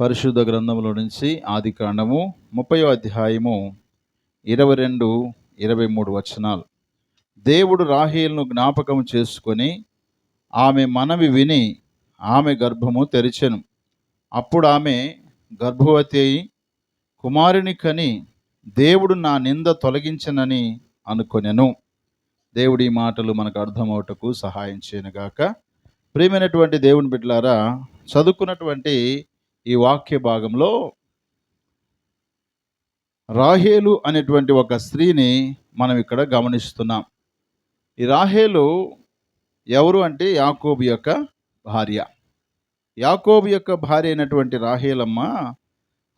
పరిశుద్ధ గ్రంథంలో నుంచి ఆది కాండము ముప్పై అధ్యాయము ఇరవై రెండు ఇరవై మూడు వచనాలు. దేవుడు రాహేల్ను జ్ఞాపకం చేసుకొని ఆమె మనవి విని ఆమె గర్భము తెరిచెను. అప్పుడు ఆమె గర్భవతి అయి కుమారుని కని దేవుడు నా నింద తొలగించనని అనుకొనెను. దేవుడి ఈ మాటలు మనకు అర్థమవుటకు సహాయం చేయనుగాక ప్రియమైనటువంటి దేవుని బిడ్డలారా చదువుకున్నటువంటి ఈ వాక్య భాగంలో రాహేలు అనేటువంటి ఒక స్త్రీని మనం ఇక్కడ గమనిస్తున్నాం. ఈ రాహేలు ఎవరు అంటే యాకోబు యొక్క భార్య. యాకోబు యొక్క భార్య అయినటువంటి రాహేలమ్మ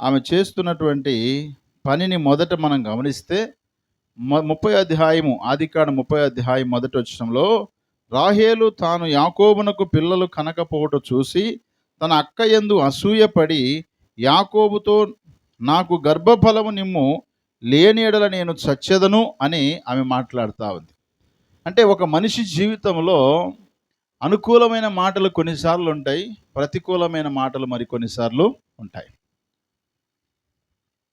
ఆమె చేస్తున్నటువంటి పనిని మొదట మనం గమనిస్తే ముప్పై అధ్యాయము ఆదికాడ ముప్పై అధ్యాయం మొదటి వచ్చడంలో రాహేలు తాను యాకోబునకు పిల్లలు కనకపోవట చూసి తన అక్క ఎందు అసూయపడి యాకోబుతో నాకు గర్భఫలము నిమ్ము లేని నేను చచ్చెదను అని ఆమె మాట్లాడుతూ ఉంది. అంటే ఒక మనిషి జీవితంలో అనుకూలమైన మాటలు కొన్నిసార్లు ఉంటాయి ప్రతికూలమైన మాటలు మరి కొన్నిసార్లు ఉంటాయి.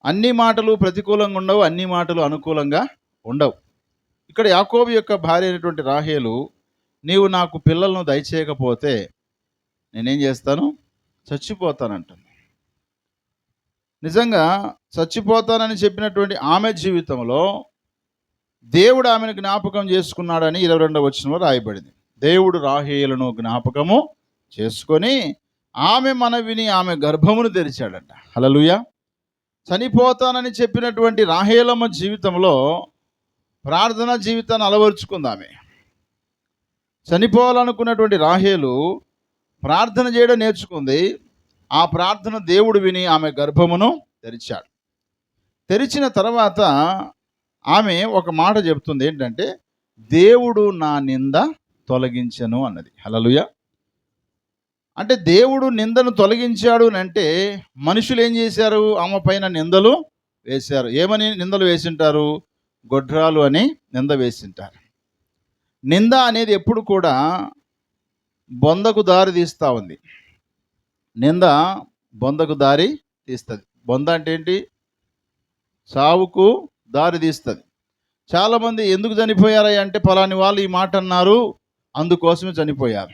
అన్ని మాటలు ప్రతికూలంగా ఉండవు అన్ని మాటలు అనుకూలంగా ఉండవు. ఇక్కడ యాకోబు యొక్క భార్య అయినటువంటి రాహేలు నీవు నాకు పిల్లలను దయచేయకపోతే నేనేం చేస్తాను? చచ్చిపోతానంటుంది. నిజంగా చచ్చిపోతానని చెప్పినటువంటి ఆమె జీవితంలో దేవుడు ఆమెను జ్ఞాపకం చేసుకున్నాడని ఇరవై రెండవ వచనంలో రాయబడింది. దేవుడు రాహేయులను జ్ఞాపకము చేసుకొని ఆమె మనవిని ఆమె గర్భమును తెరిచాడంట. హలలుయ చనిపోతానని చెప్పినటువంటి రాహేలమ్మ జీవితంలో ప్రార్థన జీవితాన్ని అలవరుచుకుంది ఆమె. చనిపోవాలనుకున్నటువంటి రాహేలు ప్రార్థన చేయడం నేర్చుకుంది. ఆ ప్రార్థన దేవుడు విని ఆమె గర్భమును తెరిచాడు. తెరిచిన తర్వాత ఆమె ఒక మాట చెప్తుంది ఏంటంటే దేవుడు నా నింద తొలగించను అన్నది. హలలుయ అంటే దేవుడు నిందను తొలగించాడు అని అంటే మనుషులు ఏం చేశారు? ఆమె పైన నిందలు వేశారు. ఏమని నిందలు వేసింటారు? గొడ్రాలు అని నింద వేసింటారు. నింద అనేది ఎప్పుడు కూడా బొందకు దారి తీస్తూ ఉంది. నింద బొందకు దారి తీస్తుంది. బొంద అంటే ఏంటి? సావుకు దారి తీస్తుంది. చాలామంది ఎందుకు చనిపోయారా అంటే పలాని వాళ్ళు ఈ మాట అన్నారు అందుకోసమే చనిపోయారు.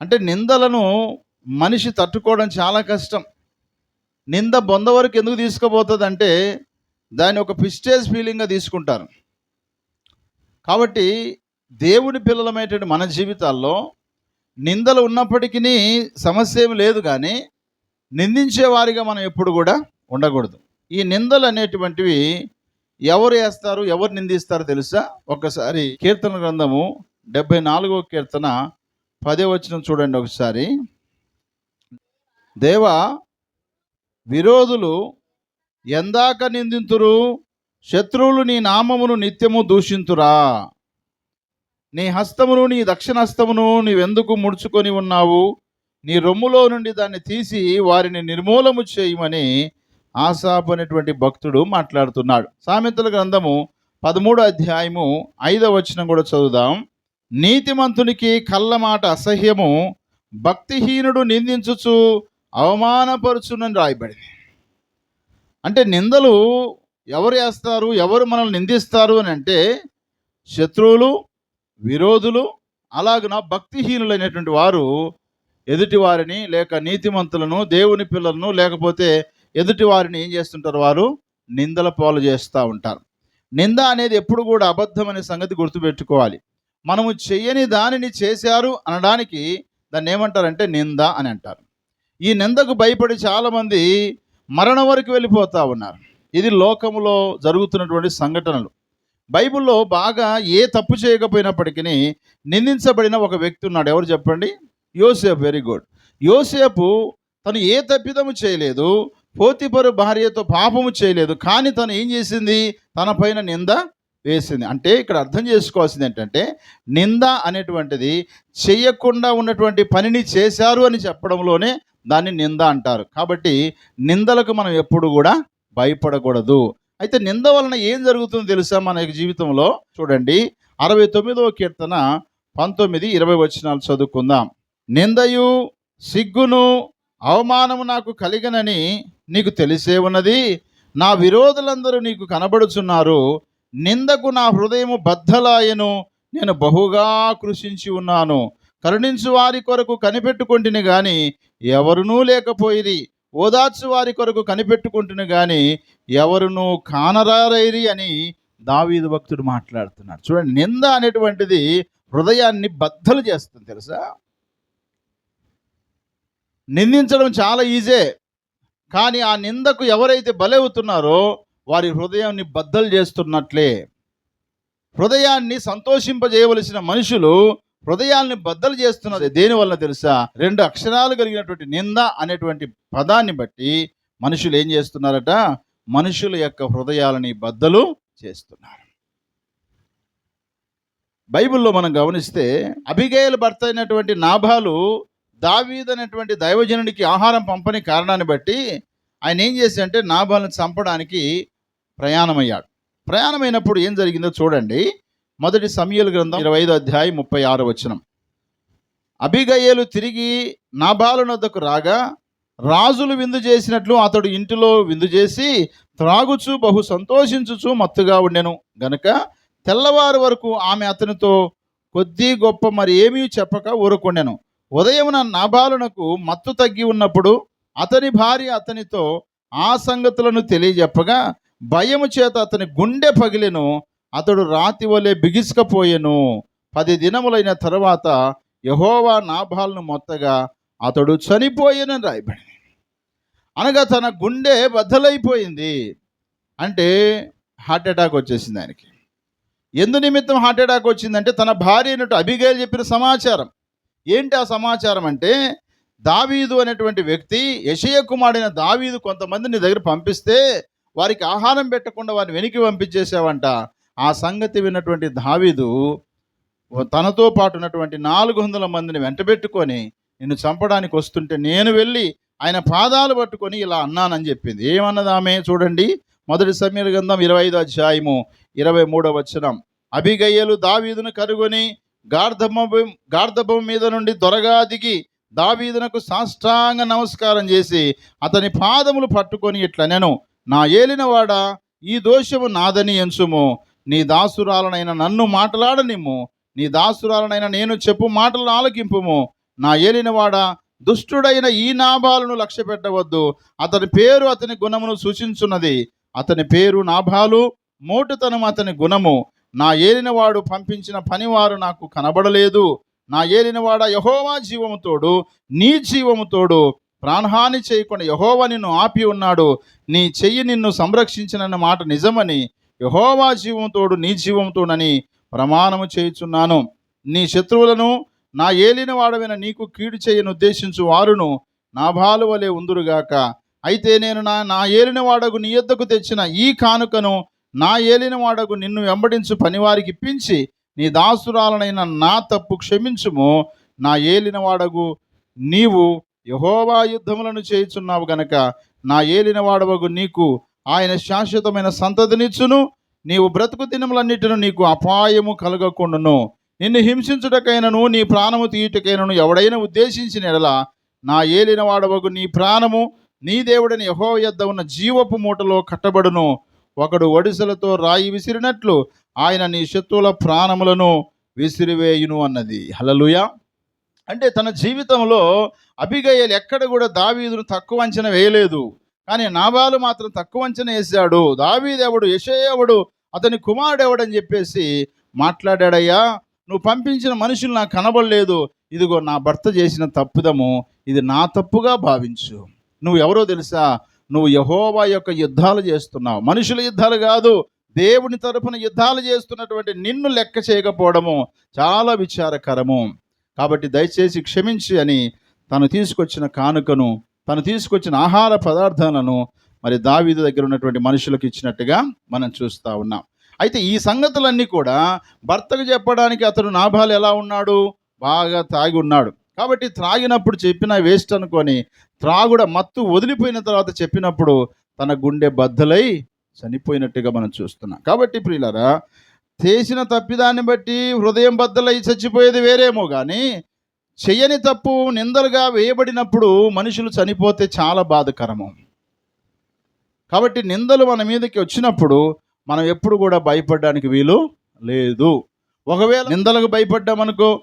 అంటే నిందలను మనిషి తట్టుకోవడం చాలా కష్టం. నింద బొంద వరకు ఎందుకు తీసుకుపోతుంది అంటే దాన్ని ఒక పిస్టేజ్ ఫీలింగ్గా తీసుకుంటారు. కాబట్టి దేవుని పిల్లలమైనటువంటి మన జీవితాల్లో నిందలు ఉన్నప్పటికీ సమస్య ఏమి లేదు కానీ నిందించే వారిగా మనం ఎప్పుడు కూడా ఉండకూడదు. ఈ నిందలు అనేటువంటివి ఎవరు వేస్తారు ఎవరు నిందిస్తారు తెలుసా? ఒకసారి కీర్తన గ్రంథము డెబ్బై నాలుగో కీర్తన పదే వచ్చిన చూడండి ఒకసారి. దేవ విరోధులు ఎందాక నిందింతురు శత్రువులు నీ నామమును నిత్యము దూషింతురా? నీ హస్తమును నీ దక్షిణ హస్తమును నీవెందుకు ముడుచుకొని ఉన్నావు? నీ రొమ్ములో నుండి దాన్ని తీసి వారిని నిర్మూలము చేయమని ఆశాపు అనేటువంటి భక్తుడు మాట్లాడుతున్నాడు. సామెతల గ్రంథము పదమూడో అధ్యాయము ఐదవ వచనం కూడా చదువుదాం. నీతిమంతునికి కళ్ళ మాట అసహ్యము భక్తిహీనుడు నిందించుచు అవమానపరుచునని రాయబడింది. అంటే నిందలు ఎవరు వేస్తారు ఎవరు మనల్ని నిందిస్తారు అని అంటే శత్రువులు విరోధులు అలాగున భక్తిహీనులైనటువంటి వారు ఎదుటి వారిని లేక నీతిమంతులను దేవుని పిల్లలను లేకపోతే ఎదుటి వారిని ఏం చేస్తుంటారు వారు? నిందల పాలు చేస్తూ ఉంటారు. నింద అనేది ఎప్పుడు కూడా అబద్ధం అనే సంగతి గుర్తుపెట్టుకోవాలి. మనము చెయ్యని దానిని చేశారు అనడానికి దాన్ని ఏమంటారంటే నింద అని అంటారు. ఈ నిందకు భయపడి చాలామంది మరణం వరకు వెళ్ళిపోతూ ఉన్నారు. ఇది లోకములో జరుగుతున్నటువంటి సంఘటనలు. బైబిల్లో బాగా ఏ తప్పు చేయకపోయినప్పటికీ నిందించబడిన ఒక వ్యక్తి ఉన్నాడు. ఎవరు చెప్పండి? యోసేపు. Very good. యోసేపు తను ఏ తప్పిదము చేయలేదు పోతిపరు భార్యతో పాపము చేయలేదు కానీ తను ఏం చేసింది? తన పైన నింద వేసింది. అంటే ఇక్కడ అర్థం చేసుకోవాల్సింది ఏంటంటే నింద అనేటువంటిది చెయ్యకుండా ఉన్నటువంటి పనిని చేశారు అని చెప్పడంలోనే దాన్ని నింద అంటారు. కాబట్టి నిందలకు మనం ఎప్పుడు కూడా భయపడకూడదు. అయితే నింద వలన ఏం జరుగుతుందో తెలుసా మన జీవితంలో? చూడండి అరవై తొమ్మిదవ కీర్తన పంతొమ్మిది ఇరవై వచనాలు చదువుకుందాం. నిందయు సిగ్గును అవమానము నాకు కలిగనని నీకు తెలిసే ఉన్నది. నా విరోధులందరూ నీకు కనబడుచున్నారు. నిందకు నా హృదయము బద్దలాయను నేను బహుగా కృషించి ఉన్నాను. కరుణించు వారి కొరకు కనిపెట్టుకుంటుని గాని ఎవరునూ లేకపోయిరి. ఓదార్చు వారి కొరకు కనిపెట్టుకుంటున్న కానీ ఎవరునూ కానరారైరి అని దావీదు భక్తుడు మాట్లాడుతున్నాడు. చూడండి నింద అనేటువంటిది హృదయాన్ని బద్దలు చేస్తుంది తెలుసా? నిందించడం చాలా ఈజే. కానీ ఆ నిందకు ఎవరైతే బలవుతున్నారో వారి హృదయాన్ని బద్దలు చేస్తున్నట్లే. హృదయాన్ని సంతోషింపజేయవలసిన మనుషులు హృదయాల్ని బద్దలు చేస్తున్నది దేని వల్ల తెలుసా? రెండు అక్షరాలు కలిగినటువంటి నింద అనేటువంటి పదాన్ని బట్టి మనుషులు ఏం చేస్తున్నారట? మనుషుల యొక్క హృదయాలని బద్దలు చేస్తున్నారు. బైబిల్లో మనం గమనిస్తే అభిగేయుల భర్త అయినటువంటి నాభాలు దావీద్ అనేటువంటి దైవజనుడికి ఆహారం పంపని కారణాన్ని బట్టి ఆయన ఏం చేశాడంటే నాభాలను చంపడానికి ప్రయాణమయ్యాడు. ప్రయాణమైనప్పుడు ఏం జరిగిందో చూడండి. మొదటి సమయల గ్రంథం ఇరవై ఐదు అధ్యాయం ముప్పై ఆరు వచనం. అభిగయేలు తిరిగి నాబాలునొద్దకు రాగా రాజులు విందు చేసినట్లు అతడు ఇంటిలో విందు చేసి త్రాగుచు బహు సంతోషించుచు మత్తుగా ఉండెను. గనుక తెల్లవారు వరకు ఆమె అతనితో కొద్ది గొప్ప మరి ఏమీ చెప్పక ఊరుకొండెను. ఉదయమున నాబాలునకు మత్తు తగ్గి ఉన్నప్పుడు అతని భార్య అతనితో ఆ సంగతులను తెలియజెప్పగా భయము చేత అతని గుండె పగిలెను. అతడు రాతి వలె బిగిసుకపోయెను. పది దినములైన తర్వాత యహోవా నాభాలను మొత్తగా అతడు చనిపోయేనని రాయబడింది. అనగా తన గుండె బద్దలైపోయింది. అంటే హార్ట్ అటాక్ వచ్చేసింది ఆయనకి. ఎందు నిమిత్తం హార్ట్ అటాక్ వచ్చిందంటే తన భార్య అయినట్టు అభిగేలు చెప్పిన సమాచారం. ఏంటి ఆ సమాచారం అంటే దావీదు అనేటువంటి వ్యక్తి యశయ కుమారుడైన దావీదు కొంతమందిని నీ దగ్గర పంపిస్తే వారికి ఆహారం పెట్టకుండా వారిని వెనక్కి పంపించేసావంట ఆ సంగతి విన్నటువంటి దావీదు తనతో పాటు ఉన్నటువంటి నాలుగు వందల మందిని వెంటబెట్టుకొని నిన్ను చంపడానికి వస్తుంటే నేను వెళ్ళి ఆయన పాదాలు పట్టుకొని ఇలా అన్నానని చెప్పింది. ఏమన్నది ఆమె చూడండి మొదటి సమీర గ్రంథం ఇరవై ఐదు అధ్యాయము ఇరవై మూడవ వచనం. అభిగయ్యలు దావీదును కనుగొని గార్ధభం గార్ధభం మీద నుండి త్వరగా దిగి దావీదునకు సాష్టాంగ నమస్కారం చేసి అతని పాదములు పట్టుకొని ఇట్లా నేను నా ఏలినవాడా ఈ దోషము నాదని ఎంచుము. నీ దాసురాలనైన నన్ను మాట్లాడనిమ్ము. నీ దాసురాలనైన నేను చెప్పు మాటలను ఆలకింపుము. నా ఏలినవాడా దుష్టుడైన ఈ నాభాలను లక్ష్య పెట్టవద్దు. అతని పేరు అతని గుణమును సూచించున్నది. అతని పేరు నాభాలు మోటుతనం అతని గుణము. నా ఏలినవాడు పంపించిన పనివారు నాకు కనబడలేదు. నా ఏలినవాడ యహోవా జీవముతోడు నీ జీవముతోడు ప్రాణహాని చేయకుండా యహోవా నిన్ను ఆపి ఉన్నాడు. నీ చెయ్యి నిన్ను సంరక్షించినన్న మాట నిజమని యహోవా జీవంతోడు నీ జీవంతోడని ప్రమాణము చేయుచున్నాను. నీ శత్రువులను నా ఏలిన వాడమైన నీకు కీడు చేయను ఉద్దేశించు వారును నా బాలు వలె ఉందురుగాక. అయితే నేను నా నా ఏలిన వాడకు నీ యొద్దకు తెచ్చిన ఈ కానుకను నా ఏలిన వాడకు నిన్ను వెంబడించు పనివారికి ఇప్పించి నీ దాసురాలనైన నా తప్పు క్షమించుము. నా ఏలిన వాడగు నీవు యహోవా యుద్ధములను చేయుచున్నావు గనక నా ఏలిన వాడవగు నీకు ఆయన శాశ్వతమైన సంతతినిచ్చును. నీవు బ్రతుకు దినములన్నిటిను నీకు అపాయము కలగకుండును. నిన్ను హింసించుటకైనను నీ ప్రాణము తీయుటకైనను ఎవడైనా ఉద్దేశించిన ఎడల నా ఏలిన వాడవకు నీ ప్రాణము. నీ దేవుడని యహో యొద్ద ఉన్న జీవపు మూటలో కట్టబడును. ఒకడు ఒడిసెలతో రాయి విసిరినట్లు ఆయన నీ శత్రువుల ప్రాణములను విసిరివేయును అన్నది. హలలుయ అంటే తన జీవితంలో అభిగయలు ఎక్కడ కూడా దావీదును తక్కువ అంచనా వేయలేదు. కానీ నాబాలు మాత్రం తక్కువ అంచనా వేసాడు దావీదెవడు? యశయేవుడు అతని కుమారుడెవడని చెప్పేసి మాట్లాడాడయ్యా నువ్వు పంపించిన మనుషులు నాకు కనబడలేదు. ఇదిగో నా భర్త చేసిన తప్పుదము ఇది నా తప్పుగా భావించు. నువ్వు ఎవరో తెలుసా? నువ్వు యహోవా యొక్క యుద్ధాలు చేస్తున్నావు. మనుషుల యుద్ధాలు కాదు దేవుని తరపున యుద్ధాలు చేస్తున్నటువంటి నిన్ను లెక్క చేయకపోవడము చాలా విచారకరము. కాబట్టి దయచేసి క్షమించి అని తను తీసుకొచ్చిన కానుకను తను తీసుకొచ్చిన ఆహార పదార్థాలను మరి దావీదు దగ్గర ఉన్నటువంటి మనుషులకు ఇచ్చినట్టుగా మనం చూస్తూ ఉన్నాం. అయితే ఈ సంగతులన్నీ కూడా భర్తకు చెప్పడానికి అతడు నాభాలు ఎలా ఉన్నాడు? బాగా తాగి ఉన్నాడు. కాబట్టి త్రాగినప్పుడు చెప్పిన వేస్ట్ అనుకొని త్రాగుడ మత్తు వదిలిపోయిన తర్వాత చెప్పినప్పుడు తన గుండె బద్దలై చనిపోయినట్టుగా మనం చూస్తున్నాం. కాబట్టి ప్రియులరా చేసిన తప్పిదాన్ని బట్టి హృదయం బద్దలై చచ్చిపోయేది వేరేమో కానీ చెయ్యని తప్పు నిందలుగా వేయబడినప్పుడు మనుషులు చనిపోతే చాలా బాధకరము. కాబట్టి నిందలు మన మీదకి వచ్చినప్పుడు మనం ఎప్పుడు కూడా భయపడడానికి వీలు లేదు. ఒకవేళ నిందలకు భయపడ్డామనుకో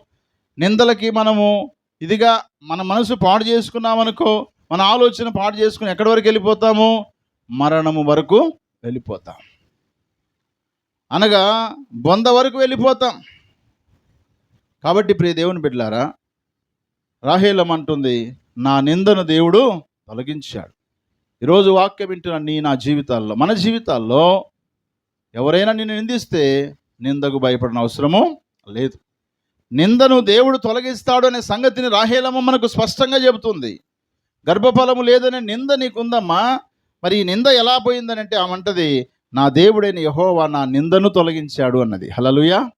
నిందలకి మనము ఇదిగా మన మనసు పాడు చేసుకున్నామనుకో మన ఆలోచన పాడు చేసుకుని ఎక్కడి వరకు వెళ్ళిపోతాము? మరణము వరకు వెళ్ళిపోతాం. అనగా బొంద వరకు వెళ్ళిపోతాం. కాబట్టి ప్రియ దేవుని బిడ్డలారా రాహేలం అంటుంది నా నిందను దేవుడు తొలగించాడు. ఈరోజు వాక్యం వింటున్న నీ నా జీవితాల్లో మన జీవితాల్లో ఎవరైనా నిన్ను నిందిస్తే నిందకు భయపడిన అవసరము లేదు. నిందను దేవుడు తొలగిస్తాడు అనే సంగతిని రాహేలమ్మ మనకు స్పష్టంగా చెబుతుంది. గర్భఫలము లేదనే నింద నీకుందమ్మా మరి ఈ నింద ఎలా పోయిందని అంటే ఆమంటది నా దేవుడైన యహోవా నా నిందను తొలగించాడు అన్నది. హలలుయా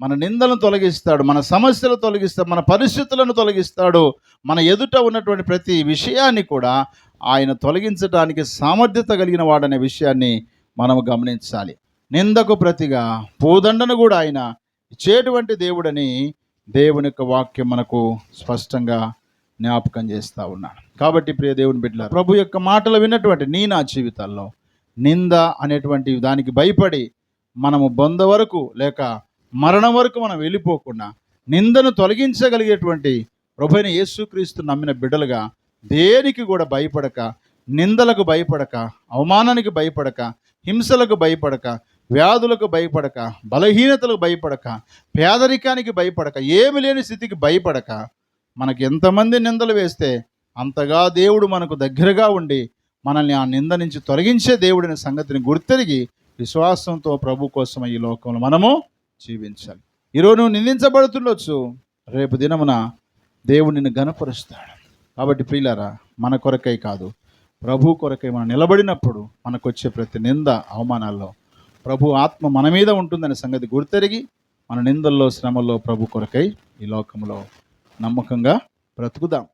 మన నిందలను తొలగిస్తాడు మన సమస్యలు తొలగిస్తాడు మన పరిస్థితులను తొలగిస్తాడు. మన ఎదుట ఉన్నటువంటి ప్రతి విషయాన్ని కూడా ఆయన తొలగించడానికి సామర్థ్యత కలిగిన వాడనే విషయాన్ని మనం గమనించాలి. నిందకు ప్రతిగా పూదండను కూడా ఆయన ఇచ్చేటువంటి దేవుడని దేవుని యొక్క వాక్యం మనకు స్పష్టంగా జ్ఞాపకం చేస్తూ ఉన్నాడు. కాబట్టి ప్రియ దేవుని బిడ్డ ప్రభు యొక్క మాటలు విన్నటువంటి నీ నా జీవితాల్లో నింద అనేటువంటి దానికి భయపడి మనము బొంద వరకు లేక మరణం వరకు మనం వెళ్ళిపోకుండా నిందను తొలగించగలిగేటువంటి ప్రభుైన యేసుక్రీస్తు నమ్మిన బిడ్డలుగా దేనికి కూడా భయపడక నిందలకు భయపడక అవమానానికి భయపడక హింసలకు భయపడక వ్యాధులకు భయపడక బలహీనతలకు భయపడక పేదరికానికి భయపడక ఏమి లేని స్థితికి భయపడక మనకి ఎంతమంది నిందలు వేస్తే అంతగా దేవుడు మనకు దగ్గరగా ఉండి మనల్ని ఆ నింద నుంచి తొలగించే దేవుడిని సంగతిని గుర్తెరిగి విశ్వాసంతో ప్రభు కోసం ఈ లోకంలో మనము జీవించాలి. ఈరోజు నువ్వు నిందించబడుతుండొచ్చు. రేపు దినమున దేవుడు నిన్ను గనపరుస్తాడు కాబట్టి ప్రియులారా మన కొరకై కాదు. ప్రభు కొరకై మనం నిలబడినప్పుడు మనకు వచ్చే ప్రతి నింద అవమానాల్లో ప్రభు ఆత్మ మన మీద ఉంటుందనే సంగతి గుర్తెరిగి మన నిందల్లో శ్రమల్లో ప్రభు కొరకై ఈ లోకంలో నమ్మకంగా బ్రతుకుదాం.